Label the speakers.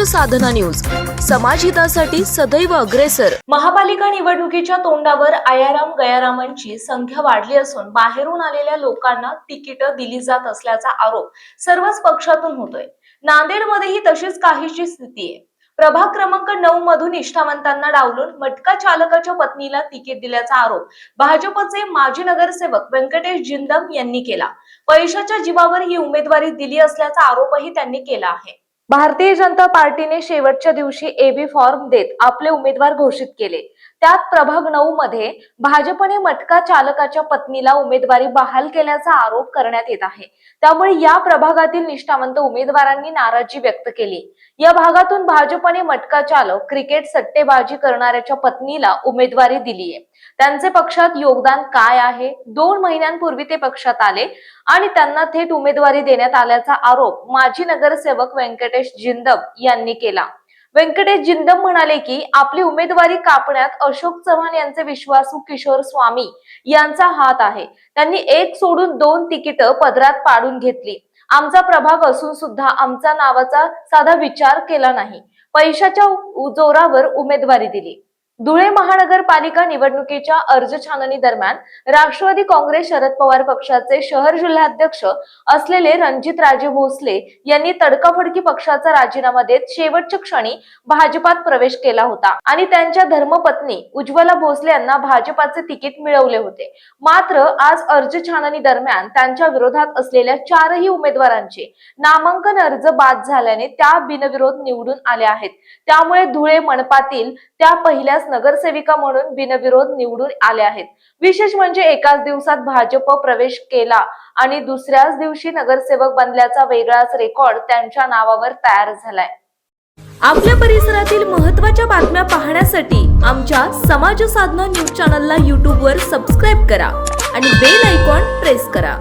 Speaker 1: साधना news. समाजहितासाठी सदैव अग्रेसर.
Speaker 2: महापालिका निवडणुकीच्या तोंडावर आयाराम गयारामांची संख्या वाढली असून बाहेरून आलेल्या लोकांना तिकीट दिली जात असल्याचा आरोप सर्वच पक्षातून होतोय. नांदेडमध्येही तशीच काहीशी स्थिती आहे. प्रभाग क्रमांक नऊ मधून निष्ठावंतांना डावलून मटका चालकाच्या पत्नीला तिकीट दिल्याचा आरोप भाजपचे माजी नगरसेवक व्यंकटेश जिंदम यांनी केला. पैशाच्या जीवावर ही उमेदवारी दिली असल्याचा आरोपही त्यांनी केला आहे. भारतीय जनता पार्टीने शेवटच्या दिवशी एबी फॉर्म देत आपले उमेदवार घोषित केले. त्यात प्रभाग नऊ मध्ये भाजपने मटका चालकाच्या पत्नीला उमेदवारी बहाल केल्याचा आरोप करण्यात येत आहे. त्यामुळे या प्रभागातील निष्ठावंत उमेदवारांनी नाराजी व्यक्त केली. या भागातून भाजपने मटका चालक क्रिकेट सट्टेबाजी करणाऱ्याच्या पत्नीला उमेदवारी दिली आहे त्यांचे पक्षात योगदान काय आहे? दोन महिन्यांपूर्वी ते पक्षात आले आणि त्यांना थेट उमेदवारी देण्यात आल्याचा आरोप माजी नगरसेवक व्यंकटेश जिंदब यांनी केला. व्यंकटेश जिंदम म्हणाले की आपली उमेदवारी कापण्यात अशोक चव्हाण यांचे विश्वासू किशोर स्वामी यांचा हात आहे. त्यांनी एक सोडून दोन तिकीट पदरात पाडून घेतली. आमचा प्रभाग असून सुद्धा आमचा नावाचा साधा विचार केला नाही. पैशाच्या जोरावर उमेदवारी दिली. धुळे महानगरपालिका निवडणुकीच्या अर्ज छाननी दरम्यान राष्ट्रवादी काँग्रेस शरद पवार पक्षाचे शहर जिल्हाध्यक्ष असलेले रणजित राजे भोसले यांनी तडकाफडकी पक्षाचा राजीनामा देत शेवटच्या क्षणी भाजपात प्रवेश केला होता. आणि त्यांच्या धर्मपत्नी उज्ज्वला भोसले यांना भाजपाचे तिकीट मिळवले होते. मात्र आज अर्ज छाननी दरम्यान त्यांच्या विरोधात असलेल्या चारही उमेदवारांचे नामांकन अर्ज बाद झाल्याने त्या बिनविरोध निवडून आल्या आहेत. त्यामुळे धुळे मनपातील त्या पहिल्याच नगरसेविका म्हणून बिनविरोध निवडून आल्या आहेत. विशेष म्हणजे एकाच दिवसात भाजप प्रवेश केला आणि दुसऱ्याच दिवशी नगरसेवक बनल्याचा वेगळाच रेकॉर्ड त्यांच्या नावावर तयार झालाय.
Speaker 1: आपल्या परिसरातील महत्त्वाच्या बातम्या पाहण्यासाठी आमच्या समाज साधना न्यूज चॅनलला यूट्यूबवर सबस्क्राईब करा आणि बेल आयकॉन प्रेस करा.